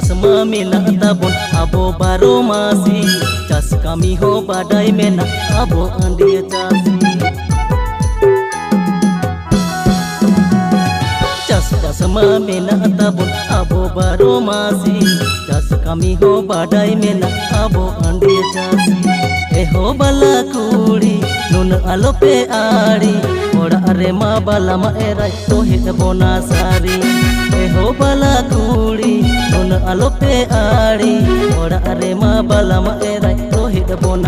চশমা মেনা তাবন আবো বারো মাসি চাষ কামি হো বাডাই মেনা আবো আন্ডিয়ে চাষি চাষ চশমা মেনা তাবন আবো বারো মাসি চাষ কামি হো বাডাই মেনা আবো আন্ডিয়ে চাষি এহো বালা কুড়ি নুন আলোপে আড়ি ওড়া রে মা বালা মা এরাই তো হিত বোনা সারি ᱟᱞᱚᱯᱮ ᱟᱲᱮ ᱚᱲᱟᱜ ᱨᱮᱢᱟ ᱵᱟᱞᱟᱢ ᱮᱨᱟᱭ ᱨᱚᱦᱮᱫ ᱵᱚᱱᱟ